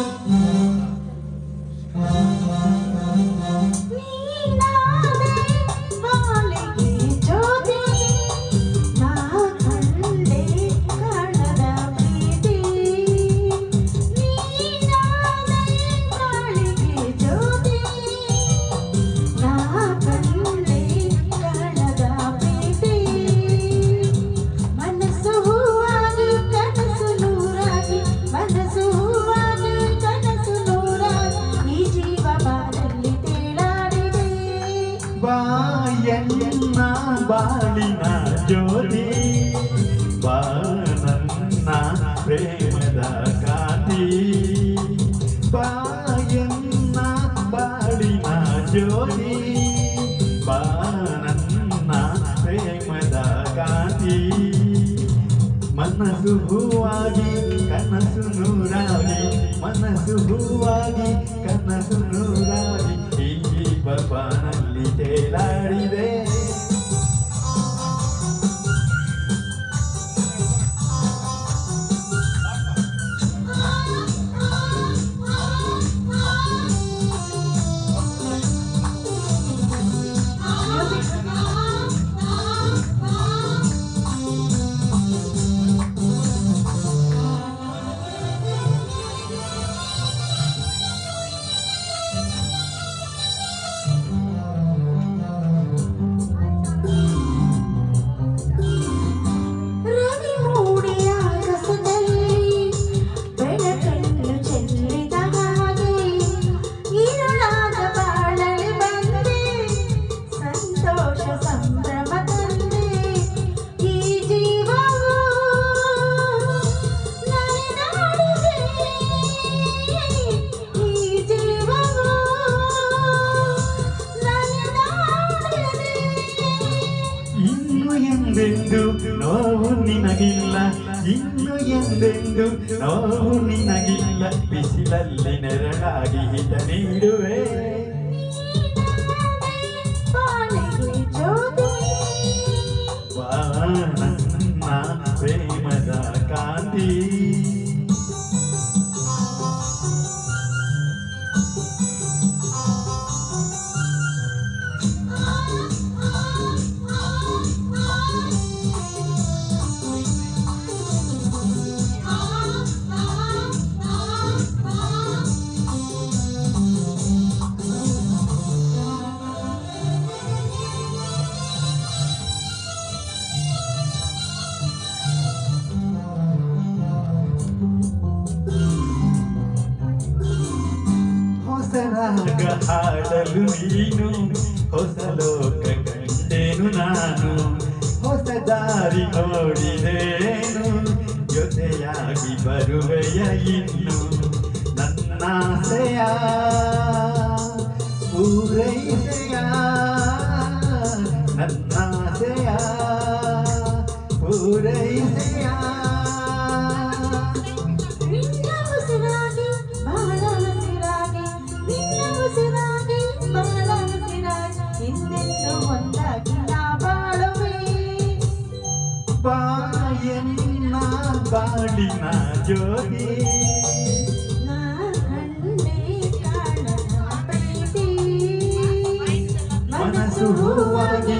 Oh, ಬಾಯನ್ನ ಬಾಳಿನ ಜ್ಯೋತಿ ಬಾನನ್ನ ಪ್ರೇಮದ ಕಾಂತಿ ಬಾಯನ್ನ ಬಾಳಿನ ಜ್ಯೋತಿ ಬಾನನ್ನ ಪ್ರೇಮದ ಕಾಂತಿ ಮನಸ್ಸು ಹೂವಾಗಿ ಕನಸು ನೂರಾಗಿ ಮನಸ್ಸು ಹೂವಾಗಿ ಕನಸು ನೂರಾಗಿ ಈ ಜೀವನಲ್ಲಿ ನಿನಗಿಲ್ಲ ಇನ್ನು ಎಂದೆಂದು? ನೋವು ನಿನಗಿಲ್ಲ ಬಿಸಿಲಲ್ಲಿ ನೆರಳಾಗಿ ಹಿತ ನೀಡುವೆ. ಪ್ರೇಮದ ಕಾಂತಿ. ರಾಗ ಹಾಡಲು ನೀನು, ಹೊಸ ಲೋಕ ಕಂಡೇನು ನಾನು. ಹೊಸ ದಾರಿ ನೋಡಿದೇನು, ಜೊತೆಯಾಗಿ ಬರುವೆಯ ಇನ್ನು. ನನ್ನಾಸೆಯ, ಪೂರೈಸೆಯ ನನ್ನಾಸೆಯ, ಪೂರೈಸೆಯ. ಪಾಯನ್ನ ಬಾಳಿನ ಜೋಡಿ ಮನಸ್ಸು ಹೂವಾಗಿ